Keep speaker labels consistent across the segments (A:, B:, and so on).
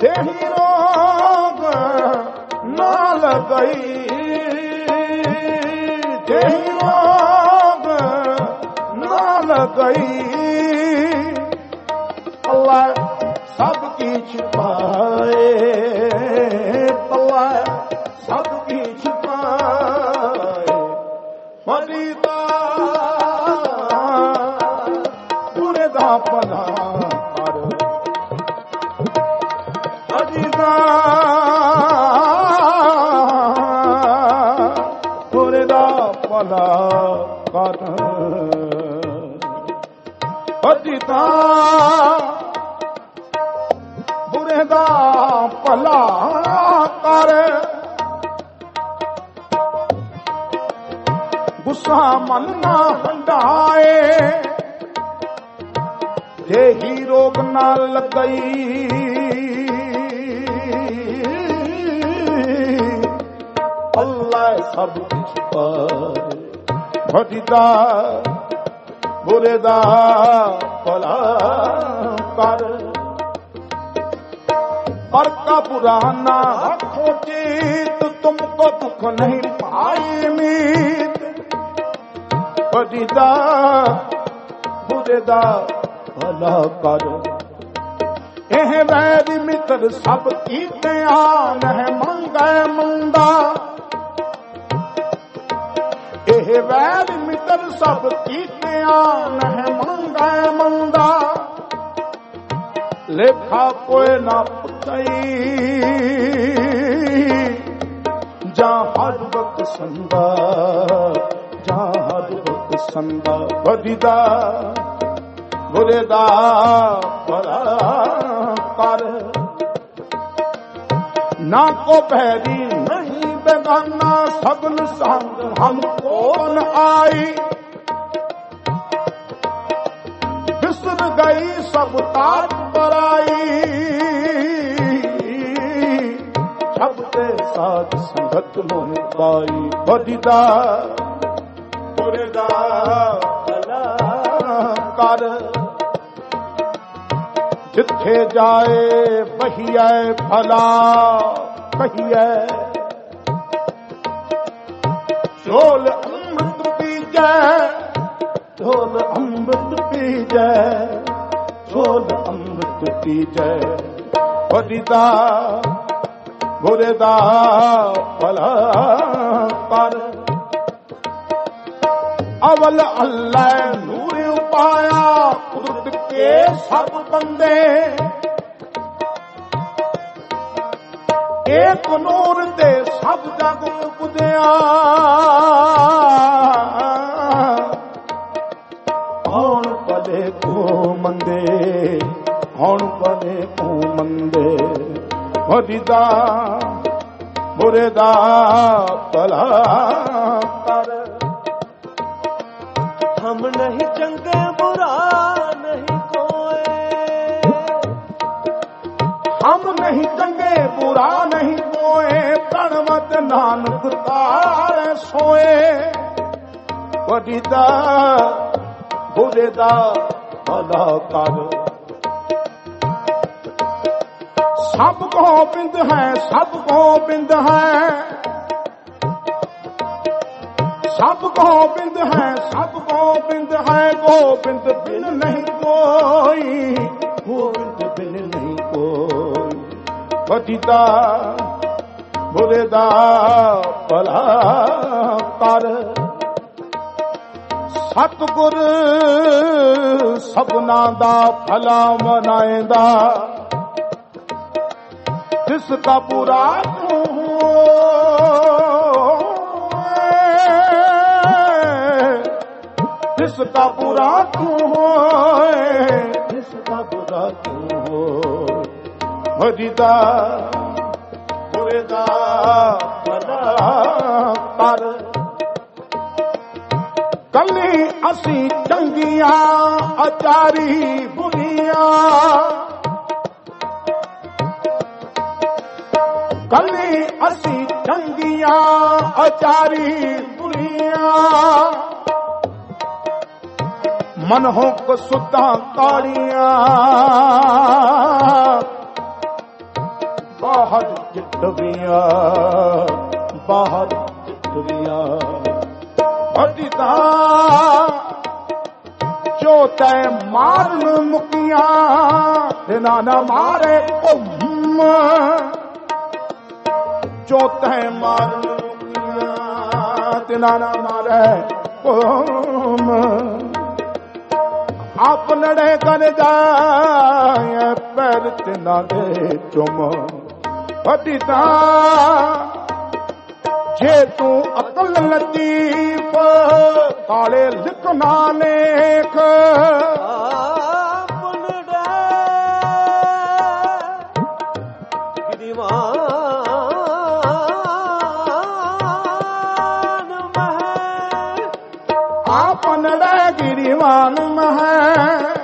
A: ਤੇਹੀ ਰੋਗ ਨਾਲ ਗਈ। ਤੇਹੀ ਰੋਗ ਨਾਲ ਗਈ। ਅੱਲਾ ਸਭ ਕੀ ਛੁਪਾਏ। ਭਲਾ ਕਰ ਫਰੀਦਾ ਬੁਰੇ ਦਾ ਭਲਾ ਕਰ। ਗੁੱਸਾ ਮਨ ਨਾ ਹੰਡਾਏ ਜੇ ਹੀ ਰੋਗ ਨਾ ਲੱਗਈ ਅੱਲਾ ਸਭ ਕੁਝ ਪਾਰ ਫਟਦਾ ਬੁਰੇ ਦਾ ਭਲਾ ਕਰ। ਪਰ ਕਾ ਪੁਰਾਨਾ ਹੱਥੋਂ ਚੀਤ ਤੁਮ ਕੋ ਦੁੱਖ ਨਹੀਂ ਪਾਈ ਮੀਤ। ਫਟਦਾ ਬੁਰੇ ਦਾ ਭਲਾ ਕਰ। ਇਹ ਵੈਰੀ ਮਿੱਤਰ ਸਭ ਕੀਤੇ ਆਨ ਹੈ, ਮੰਗੇ ਮੰਦਾ। ਇਹ ਵੈਦ ਮਿੱਤਰ ਸਭ ਕੀਤੇ ਆਨ ਮੰਗੈ ਮੰਦਾ। ਲੇਖਾ ਕੋਏ ਨਾ ਪੁੱਤਈ ਜਾਂ ਹਰ ਵਕਤ ਸੰਦਾ, ਜਾਂ ਹਰ ਵਕਤ ਸੰਦਾ ਵਦੀਦਾ ਬੁਰੇ ਦਾ ਭਲਾ ਕਰ। ਨਾ ਕੋ ਭੈਰੀ ਨਹੀਂ ਬੇਗਾਨਾ ਸਗਨ ਸੰਗ ਹਮ ਕੋਨ ਆਈ बिसर गई सब तात बराई सबके साथ संगत मोह पाई बदिदा बुरेदा भला कर जिथे जाए बहिए भला कहिए ਢੋਲ ਅੰਮ੍ਰਿਤ ਪੀਜੈ, ਢੋਲ ਅੰਮ੍ਰਿਤ ਪੀਜੈ, ਢੋਲ ਅੰਮ੍ਰਿਤ ਪੀਜੈ। ਫਰੀਦਾ ਗੁਰੇ ਦਾ ਭਲਾ ਪਰ ਅਵਲ ਅੱਲਾ ਨੂਰ ਉਪਾਇਆ, ਕੁਦਰਤ ਕੇ ਸਭ ਬੰਦੇ। ਇੱਕ ਨੂਰ ਦੇ ਸਭ ਜਗ ਉਪਦਿਆ ਹੌਣ ਪਲੇ ਕੋ ਮੰਦੇ, ਹੌਣ ਭਲੇ ਕੋ ਮੰਦੇ। ਵਦੀਦਾ ਬੁਰੇ ਦਾ ਭਲਾ ਨਾਨਕ ਤਾਰੇ ਸੋਏ। ਵਦੀਦਾ ਬੁਰੇ ਦਾ ਭਲਾ ਕਰ। ਸਭ ਗੋਬਿੰਦ ਹੈ, ਸਭ ਗੋਬਿੰਦ ਹੈ। ਸਭ ਗੋਬਿੰਦ ਹੈ, ਸਭ ਗੋਬਿੰਦ ਹੈ। ਗੋਬਿੰਦ ਬਿਨ ਨਹੀਂ ਕੋਈ, ਗੋਬਿੰਦ ਬਿਨ ਨਹੀਂ ਕੋਈ। ਪਤਿਤਾ ਬੁਰੇ ਦਾ ਭਲਾ ਕਰ। ਸਤਗੁਰ ਸਭਨਾ ਦਾ ਭਲਾ ਮਨਾਏਂਦਾ। ਜਿਸ ਦਾ ਬੁਰਾ ਤੂੰ ਹੋਏ ਜਿਸ ਦਾ ਬੁਰਾ ਤੂੰ ਹੋਏ ਜਿਸ ਦਾ ਬੁਰਾ ਤੂੰ ਹੋਏ ਹਰੀਦਾ ਦਾ ਭਲਾ ਕਰ ਕੱਲੀ ਅਸੀਂ ਚੰਗੀਆਂ ਅਚਾਰੀ ਬੁਰੀਆਂ ਕੱਲੀ ਅਸੀਂ ਚੰਗੀਆਂ ਅਚਾਰੀ ਬੁਰੀਆਂ ਮਨ ਕੋ ਸੁੱਧਾ ਕਾਲੀਆਂ ਬਾਹਰ ਚਿੱਟਵੀਆਂ ਬਾਹਰ ਚਿੱਟਵੀਆਂ ਅੱਡੀ ਜੋ ਤੈ ਮਾਰਨ ਮੁਕੀਆਂ, ਤੇ ਨਾ ਨਾ ਮਾਰੇ ਭੁੰਮ ਜੋ ਤੈ ਮਾਰਨ ਮੁਕੀਆਂ, ਤੇ ਨਾ ਨਾ ਮਾਰੇ ਭੁੰਮ ਆਪ ਲੜੇ ਕਰ ਜਾਏ, ਪੈਰ ਤੇ ਨਾ ਦੇ ਚੁਮ। ਅੱਡੀ ਤਾਂ ਜੇ ਤੂੰ ਅਕਲ ਲਤੀਫ ਕਾਲੇ ਲਿਖ ਨਾ ਲੇਖ।
B: ਗਿਰੀਵਾਨ ਮਹਿ।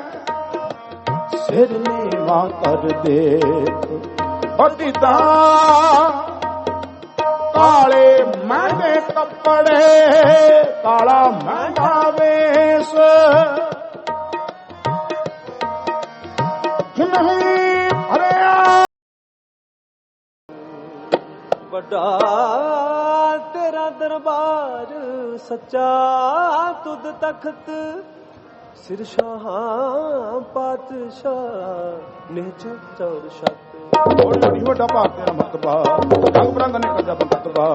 A: ਸਿਰ ਨੀਵਾ ਕਰ ਦੇ ਹਟਿਤਾ ਕਾਲੇ ਮਹਿੰਗੇ ਕੱਪੜੇ, ਕਾਲਾ ਮਹਿੰਗਾ ਵੇਸ। ਨਹੀਂ ਭਰਿਆ।
B: ਵੱਡਾ ਤੇਰਾ ਦਰਬਾਰ, ਸੱਚਾ ਤੁਧ ਤਖਤ। ਸਿਰ ਸ਼ਾਹਾਂ, ਪਾਤਸ਼ਾਹ ਨਿਚ ਚੌਰ ਛਤ
A: ਬੋਲ ਨਹੀਂ ਵੱਡਾ ਭਾਗ ਤੇਰਾ ਮਤਬਾ ਰੰਗ ਬਰੰਗ ਨੇ ਕਜਾ ਬੰਤਬਾ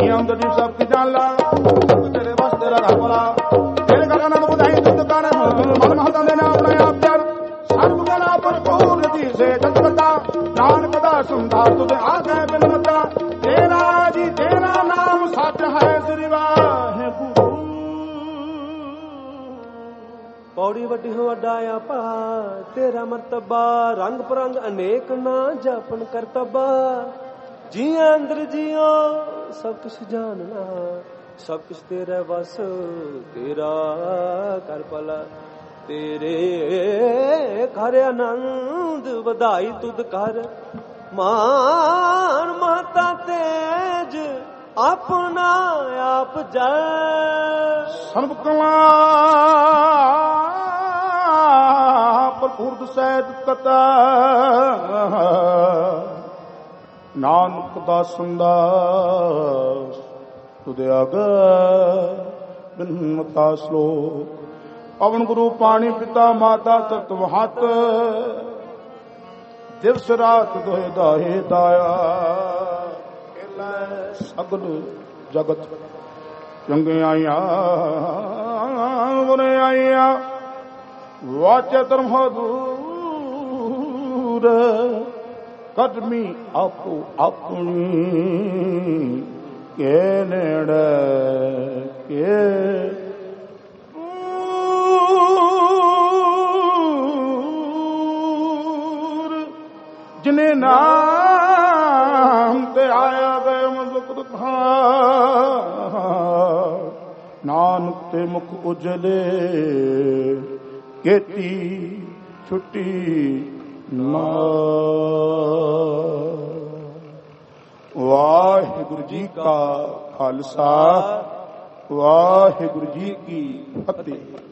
A: ਇਹ ਅੰਦਰ ਸਭ ਕੀ ਜਾਣ ਲਾ। ਸਭ ਤੇਰੇ ਵਸ ਤੇਰਾ ਘਪਲਾ ਤੇਰੇ ਘਰ ਨਾਲ ਬੁਧਾਈ ਤੁਧ ਕਰ। ਮਨ ਮਹਤਾਂ ਦੇ ਨਾਮ ਆਪਣੇ ਆਪ ਚਰ ਸਰਬ ਗਲਾ ਭਰਪੂਰ ਜੀ ਸੇ ਜਗਤਾ ਨਾਨਕ ਦਾ ਸੁੰਦਾ ਤੁਧ ਆਗੇ ਬਿਨਮਤਾ ਤੇਰਾ
B: ਪੌੜੀ ਵੱਡੀ ਹੋ ਵੱਡਾ ਆਪਾ ਤੇਰਾ ਮਰਤਬਾ ਰੰਗ ਪਰੰਗ ਅਨੇਕ ਨਾ ਜਾਪਨ ਕਰਤਬਾ ਜੀਆਂ ਅੰਦਰ ਜੀਓ, ਸਭ ਕੁਛ ਜਾਣਨਾ, ਸਭ ਕੁਛ ਤੇਰਾ ਵਸ, ਤੇਰਾ ਕਰ ਪਲਾ ਤੇਰੇ ਘਰ ਆਨੰਦ ਵਧਾਈ ਤੁਧ ਕਰ ਮਾਨ ਮਾਤਾ ਤੇਜ, ਆਪਣਾ ਆਪ ਜੈ
A: ਸਰਬ ਕਲਾ ਭਰਪੂਰ ਸਹਿਤ ਕਤਾ ਨਾਨਕ ਦਾ ਸੰਦਾਸ ਤੁਦੇ ਅਗ ਬਿਨਮਤਾ ਸਲੋਕ। ਪਵਨ ਗੁਰੂ ਪਾਣੀ ਪਿਤਾ ਮਾਤਾ ਤਤਵ ਹੱਤ ਦਿਵਸ ਰਾਤ ਦੋਏ ਦਾਹੇ ਦਾਇਆ। ਕਿਲੇ ਸਗਲ ਜਗਤ। ਚੰਗਿਆਈਆਂ ਬੁਰੇ ਆਈਆਂ। ਵਾਚੇ ਧਰਮ ਕਦਮੀ ਆਪੋ ਆਪਣੀ ਕੇ ਨੇੜ ਕੇ ਜਿਨੇ ਨਾਮ ਤੇ ਆਇਆ ਗਏ ਮੁਖ ਦੁਖਾ ਨਾਨਕ ਤੇ ਮੁਖ ਉਜਲੇ ਕੀਤੀ ਛੁੱਟੀ ਨਾ ਵਾਹਿਗੁਰੂ ਜੀ ਕਾ ਖਾਲਸਾ ਵਾਹਿਗੁਰੂ ਜੀ ਕੀ ਫਤਿਹ।